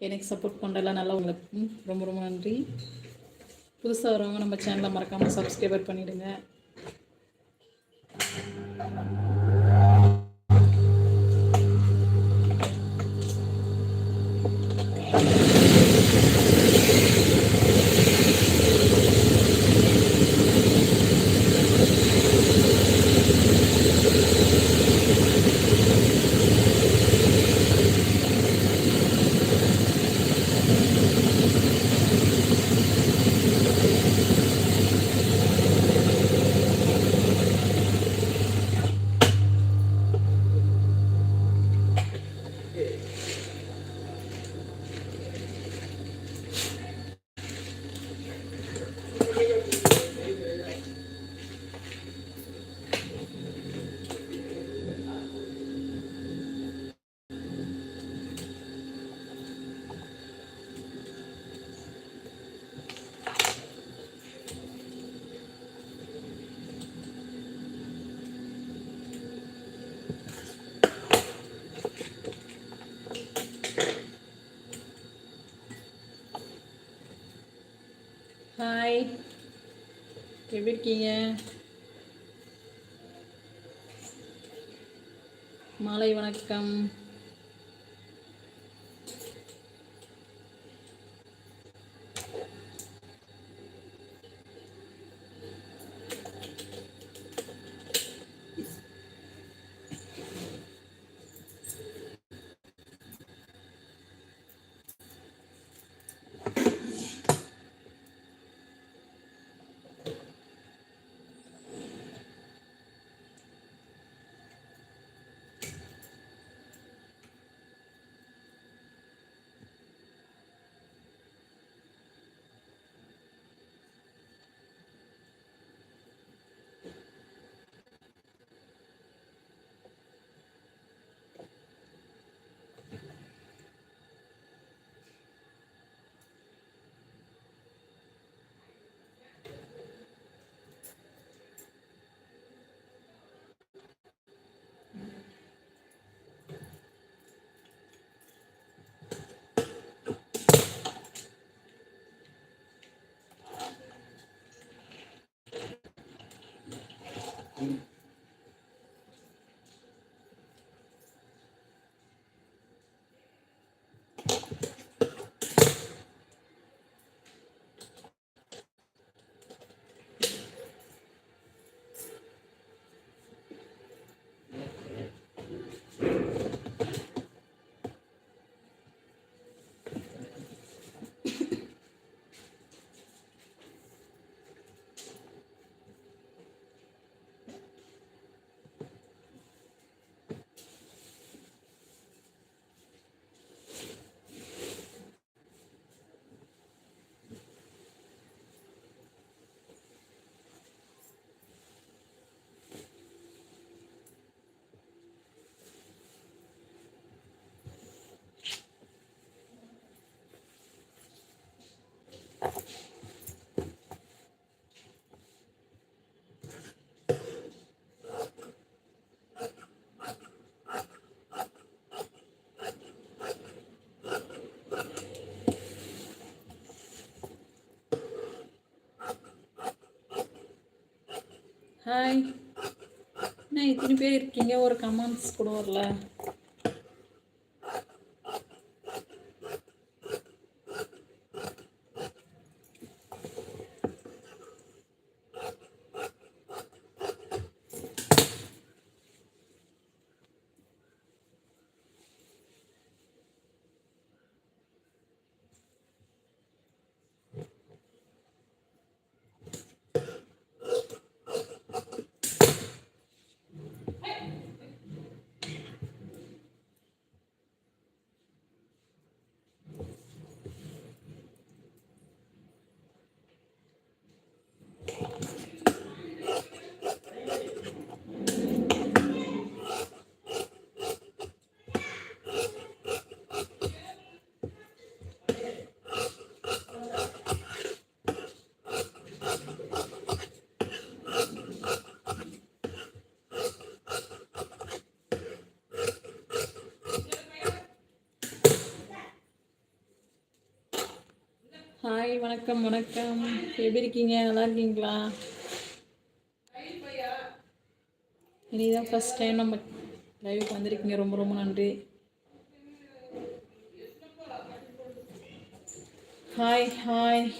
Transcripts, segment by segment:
எனக்கு சப்போர்ட் பண்ணுறலாம் நல்லா உங்களுக்கு ரொம்ப ரொம்ப நன்றி. புதுசாக வரவங்க நம்ம சேனலை மறக்காமல் சப்ஸ்கிரைபர் பண்ணிவிடுங்க ஹாய் எப்படி இருக்கீங்க? மாலை வணக்கம். ஹாய் என்ன இத்தனை பேர் இருக்கீங்க? ஒரு கமெண்ட்ஸ் கூட வரல. ஹாய் வணக்கம் வணக்கம். எப்படி இருக்கீங்க? நல்லா இருக்கீங்களா? இனிதான் ஃபர்ஸ்ட் டைம் நம்ம லைவுக்கு வந்திருக்கீங்க. ரொம்ப ரொம்ப நன்றி. ஹாய் ஹாய்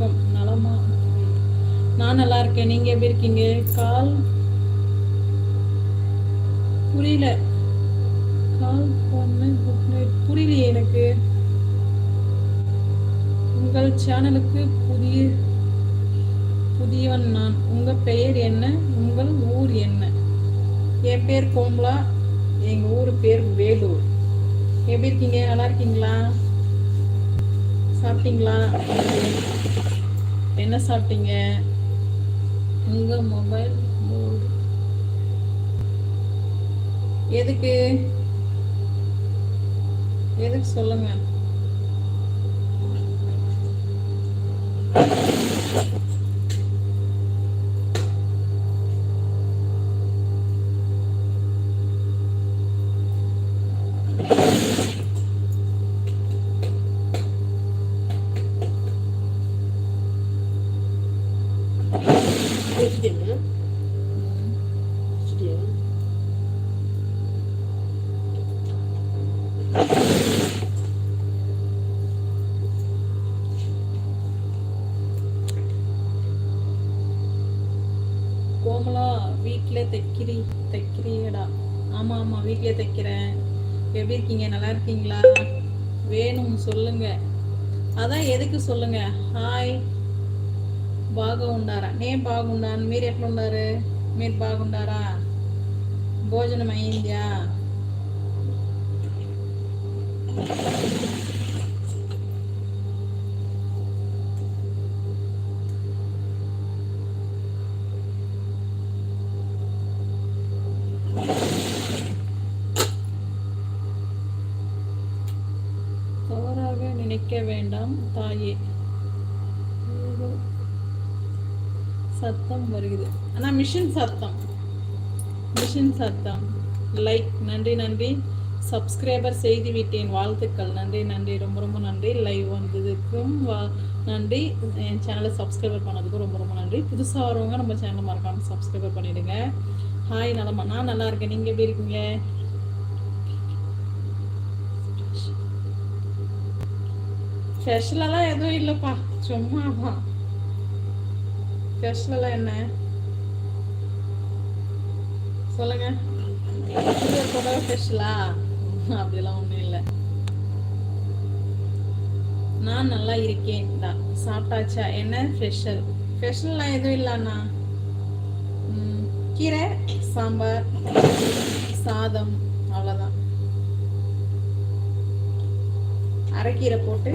வணக்கம். நலமா? நான் நல்லா இருக்கேன். நீங்க எப்படி இருக்கீங்க? கால் புரியல. கால் பண்ண குட் நைட் புரியலையே எனக்கு. உங்கள் சேனலுக்கு புதிய புதியவன் நான். உங்க பெயர் என்ன? உங்கள் ஊர் என்ன? என் பேர் கோம்லா. எங்க ஊர் பேர் வேலூர். எப்படி இருக்கீங்க? நல்லா இருக்கீங்களா? சாப்பிட்டீங்களா? என்ன சாப்பிட்டீங்க? உங்க மொபைல் எதுக்கு? எதுக்கு சொல்லுங்க? கோமலா வீட்டில் தைக்கிறீ தைக்கிறீடா ஆமாம் ஆமாம் வீட்டிலே தைக்கிறேன். எப்படி இருக்கீங்க? நல்லா இருக்கீங்களா? வேணும் சொல்லுங்க. అదా எதுக்கு సొల్లుంగ ஹாய் பாகவுண்டாரா? ఉండారా నేను மீர் మీరు ఎట్లున్నారు మీరు బాగుండారా భోజనం అయిందా தவறாக நினைக்க வேண்டாம் தாயே. சத்தம் வருகிறது. ஆனா மிஷின் சத்தம். மிஷின் சத்தம். லைக் நன்றி நன்றி. சப்ஸ்கிரைபர் செய்து விட்டேன். வாழ்த்துக்கள். நன்றி நன்றி. ரொம்ப ரொம்ப நன்றி. லைவ் வந்ததுக்கும் வா நன்றி. என் சேனலை சப்ஸ்கிரைபர் பண்ணதுக்கும் ரொம்ப ரொம்ப நன்றி. புதுசாக வரவங்க நம்ம சேனலை மறக்காமல் சப்ஸ்கிரைபர் பண்ணிடுங்க. ஹாய் நலமா. நான் நல்லா இருக்கேன். நீங்கள் எப்படி இருக்கீங்க? ஸ்பெஷலெல்லாம் எதுவும் இல்லைப்பா. சும்மா ஸ்பெஷலெல்லாம் என்ன? சொல்லுங்க. ஸ்பெஷலா அப்படிலாம் ஒன்றும் இல்லை. நான் நல்லா இருக்கேன். தான் சாப்பிட்டாச்சா? என்ன? ஸ்பெஷல் ஸ்பெஷல்லாம் எதுவும் இல்லைண்ணா. கீரை சாம்பார் சாதம் அவ்வளோதான் அரைக்கீரை போட்டு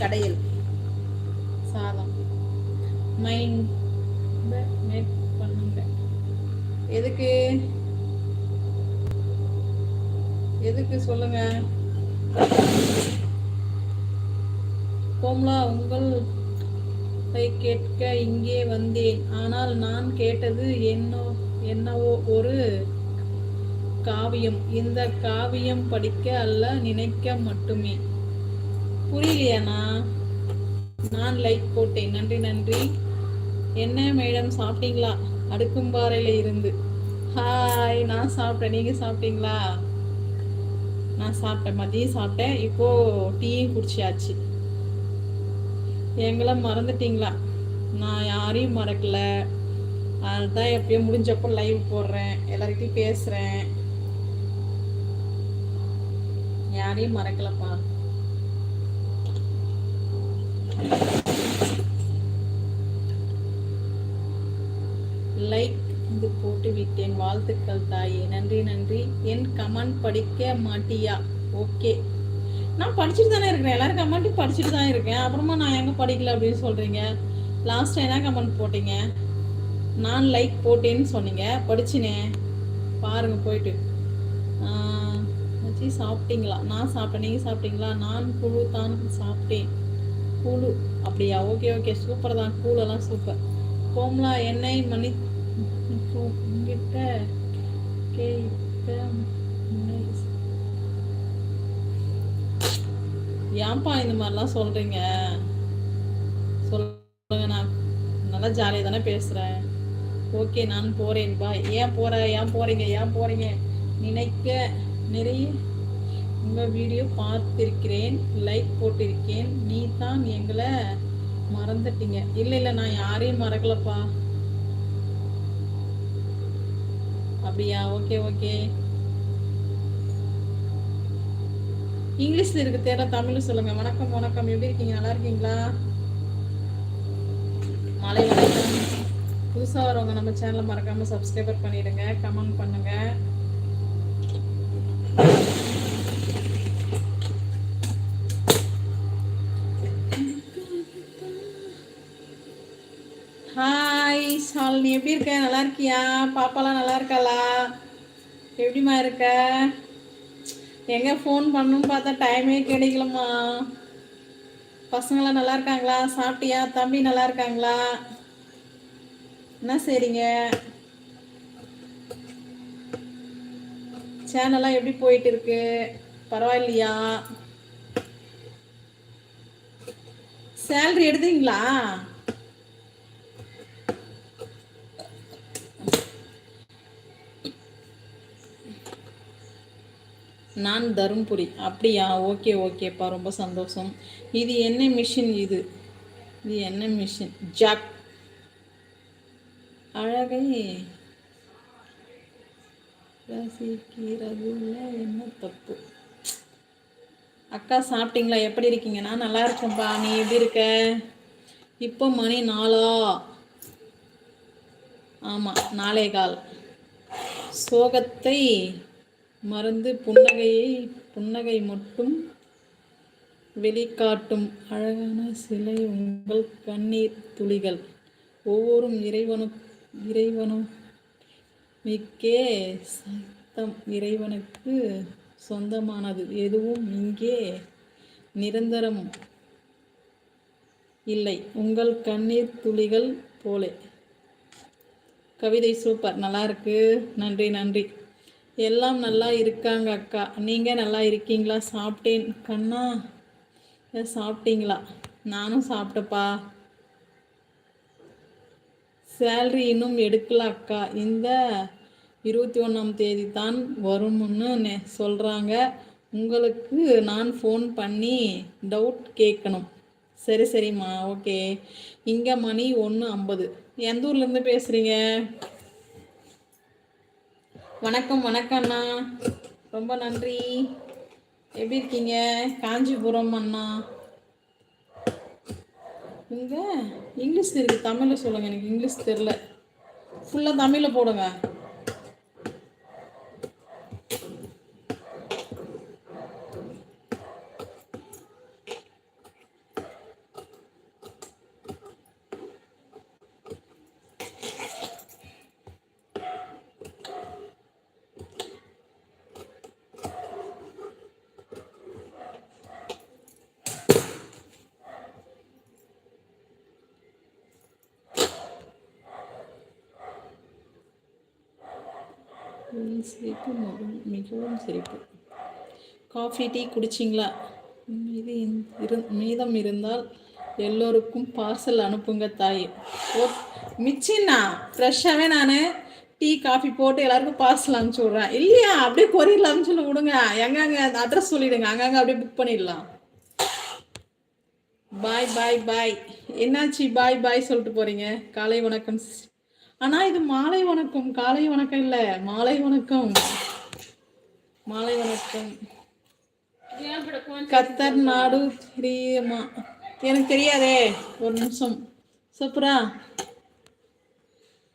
கடையில் சாதம். மைண்ட் மேக் பண்ணுங்க. எதுக்கு? எதுக்கு சொல்லுங்க? கோம்லா உங்கள் கேட்க இங்கே வந்தேன். ஆனால் நான் கேட்டது என்னோ என்னவோ ஒரு காவியம். இந்த காவியம் படிக்க அல்ல நினைக்க மட்டுமே. புரியலையாண்ணா? நான் லைக் போட்டேன். நன்றி நன்றி. என்ன மேடம் சாப்பிட்டீங்களா? அடுக்கும்பாறையில இருந்து. ஹாய் நான் சாப்பிட்டேன். நீங்க சாப்பிட்டீங்களா? நான் சாப்பிட்டேன். மதியம் சாப்பிட்டேன். இப்போ டீயும் குடிச்சியாச்சு எங்களை மறந்துட்டீங்களா? நான் யாரையும் மறக்கல. அதுதான் எப்பயும் முடிஞ்சப்போ லைவ் போடுறேன். எல்லார்கிட்டையும் பேசுறேன். யாரையும் மறக்கலப்பா. லைக் வந்து போட்டு விட்டேன் வாழ்த்துக்கள் தாயே. நன்றி நன்றி. என் கமெண்ட் படிக்க மாட்டியா? ஓகே. நான் படிச்சுட்டு தானே இருக்கிறேன் எல்லாரும் கமெண்ட்டும் படிச்சுட்டு தான் இருக்கேன். அப்புறமா நான் எங்கே படிக்கல அப்படின்னு சொல்கிறீங்க லாஸ்ட் என்ன கமெண்ட் போட்டீங்க? நான் லைக் போட்டேன்னு சொன்னீங்க. படிச்சினே. பாருங்க போயிட்டு. வச்சு சாப்பிட்டீங்களா? நான் சாப்பிட்டேன். நீங்கள் சாப்பிட்டீங்களா? நான் குழு தான் சாப்பிட்டேன். கூழு அப்படியா? Okay okay. சூப்பர் தான். கூழெல்லாம் சூப்பர். கோம்லா என்னை மணி உங்ககிட்ட கேட்ட ஏன்பா இந்த மாதிரிலாம் சொல்கிறீங்க சொல்லுங்க நான் நல்லா ஜாலியாக தானே பேசுகிறேன் ஓகே நான் போகிறேன் ஏன் போகிற ஏன் போகிறீங்க ஏன் போகிறீங்க நினைக்க நிறைய உங்கள் வீடியோ பார்த்துருக்கிறேன். லைக் போட்டிருக்கேன். நீ தான் எங்களை மறந்துட்டீங்க. இல்லை இல்லை நான் யாரையும் மறக்கலப்பா. அப்படியா? ஓகே ஓகே இங்கிலீஷ்ல இருக்கு தேட தமிழ் சொல்லுங்க. வணக்கம் வணக்கம். எப்படி இருக்கீங்க? நல்லா இருக்கீங்களா? மலை வணக்கம் புதுசாக வரவங்க நம்ம சேனலை மறக்காம சப்ஸ்கிரைபர் பண்ணிடுங்க. கமெண்ட் பண்ணுங்க. எப்படி இருக்க? நல்லா இருக்கியா? பாப்பாலாம் நல்லா இருக்காளா? எப்படிமா இருக்க? எங்கே ஃபோன் பண்ணணும்னு பார்த்தா டைமே கிடைக்கலம்மா. பசங்களாம் நல்லா இருக்காங்களா? சாப்பிட்டியா? தம்பி நல்லா இருக்காங்களா? என்ன சரிங்க சேனல்லாம் எப்படி போயிட்டு இருக்கு? பரவாயில்லையா? சேலரி எடுத்தீங்களா? நான் தருமபுரி. அப்படியா? ஓகே ஓகேப்பா. ரொம்ப சந்தோஷம். இது என்ன மிஷின் இது? இது என்ன மிஷின்? ஜாக். அழகை. ரசிக்கிறதுல என்ன தப்பு? அக்கா சாப்பிட்டீங்களா? எப்படி இருக்கீங்க? நான் நல்லா இருக்கேன்ப்பா நீ எப்படி இருக்க? இப்போ மணி நாளா ஆமாம் நாளே கால். சோகத்தை மறந்து புன்னகையை புன்னகை மட்டும் வெளிக்காட்டும் அழகான சிலை உங்கள் கண்ணீர் துளிகள். ஒவ்வொரும் இறைவனும் இறைவனும் மிக்கே சத்தம் இறைவனுக்கு சொந்தமானது. எதுவும் இங்கே நிரந்தரம் இல்லை. உங்கள் கண்ணீர் துளிகள் போலே. கவிதை சூப்பர். நல்லா இருக்கு. நன்றி நன்றி. எல்லாம் நல்லா இருக்காங்க அக்கா. நீங்கள் நல்லா இருக்கீங்களா? சாப்பிட்டேன். கண்ணா சாப்பிட்டீங்களா? நானும் சாப்பிட்டப்பா சேல்ரி இன்னும் எடுக்கல அக்கா. இந்த இருபத்தி ஒன்றாம் தேதி தான் வரும்னு சொல்கிறாங்க உங்களுக்கு நான் ஃபோன் பண்ணி டவுட் கேட்கணும். சரி சரிம்மா. ஓகே. இங்கே மணி ஒன்று ஐம்பது. எந்த ஊர்லேருந்து பேசுகிறீங்க வணக்கம் வணக்கம் அண்ணா. ரொம்ப நன்றி. எப்படி இருக்கீங்க? காஞ்சிபுரம் அண்ணா. இங்கே இங்கிலீஷ் இருக்குது தமிழில் சொல்லுங்கள் எனக்கு. இங்கிலீஷ் தெரில ஃபுல்லாக தமிழில் போடுங்க. சிரிப்பு மிகவும் சிரிப்பு. காஃபி டீ குடிச்சிங்களா? மீதி இரு மீதம் இருந்தால் எல்லோருக்கும் பார்சல் அனுப்புங்க தாய். ஓ மிச்சின்னா ஃப்ரெஷ்ஷாகவே நான் டீ காஃபி போட்டு எல்லாருக்கும் பார்சல் அனுப்பிச்சி விட்றேன். இல்லையா? அப்படியே கொரியரில் அனுப்பிச்சு விடுங்க. எங்கங்க அந்த அட்ரஸ் சொல்லிவிடுங்க அங்கங்கே அப்படியே புக் பண்ணிடலாம். பாய் பாய் பாய் என்னாச்சு? பாய் பாய் சொல்லிட்டு போகிறீங்க காலை வணக்கம் ஆனா இது மாலை வணக்கம். காலை வணக்கம் இல்ல. மாலை வணக்கம். மாலை வணக்கம். கத்தர் நாடு தெரியுமா எனக்கு தெரியாதே. ஒரு நிமிஷம். சூப்பரா?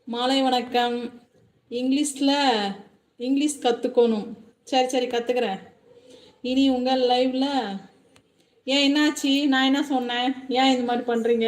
மாலை வணக்கம். இங்கிலீஷில் இங்கிலீஷ் கற்றுக்கணும் சரி சரி கற்றுக்குறேன் இனி உங்கள் லைவில் ஏன் என்னாச்சு? நான் என்ன சொன்னேன்? ஏன் இந்த மாதிரி பண்ணுறீங்க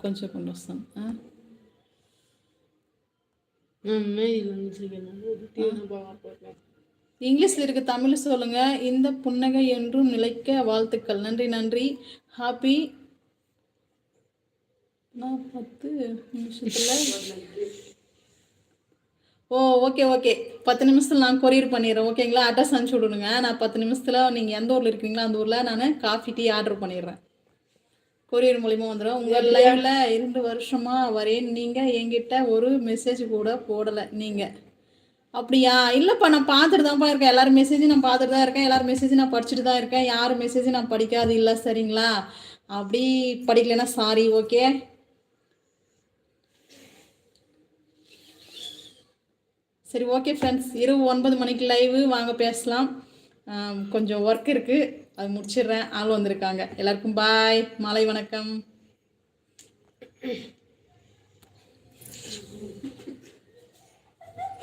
కొంచెం కొంచెం వస్తాను ఆ? மெயில் வந்துச்சுக்கணும் பாவா போட்டேன் இங்கிலீஷில் இருக்க தமிழ் சொல்லுங்க இந்த புன்னகை என்றும் நிலைக்க வாழ்த்துக்கள் நன்றி நன்றி ஹாப்பி நான் பத்து நிமிஷத்தில் ஓ ஓகே ஓகே பத்து நிமிஷத்தில் நான் கொரியர் பண்ணிடுறேன் ஓகேங்களா அட்ரஸ் அனுப்பிச்சி விடுங்க நான் பத்து நிமிஷத்தில் நீங்கள் எந்த ஊரில் இருக்கீங்களோ அந்த ஊரில் நான் காஃபி டீ ஆர்டர் பண்ணிடுறேன் கொரியர் மூலிமா வந்துடும் உங்கள் லைவில் இரண்டு வருஷமாக வரேன் நீங்கள் என்கிட்ட ஒரு மெசேஜ் கூட போடலை நீங்கள் அப்படியா? இல்லைப்பா நான் பார்த்துட்டு தான்ப்பா இருக்கேன். எல்லாரும் மெசேஜ் நான் பார்த்துட்டு தான் இருக்கேன். எல்லாரும் மெசேஜ் நான் படிச்சுட்டு தான் இருக்கேன். யார் மெசேஜ் நான் படிக்காது. இல்லை சரிங்களா? அப்படி படிக்கலைன்னா சாரி ஓகே சரி ஓகே ஃப்ரெண்ட்ஸ் இரவு ஒன்பது மணிக்கு லைவு வாங்க பேசலாம். கொஞ்சம் ஒர்க் இருக்குது அது முடிச்சிடுறேன். ஆள் வந்திருக்காங்க. எல்லாருக்கும் பாய் மாலை வணக்கம்.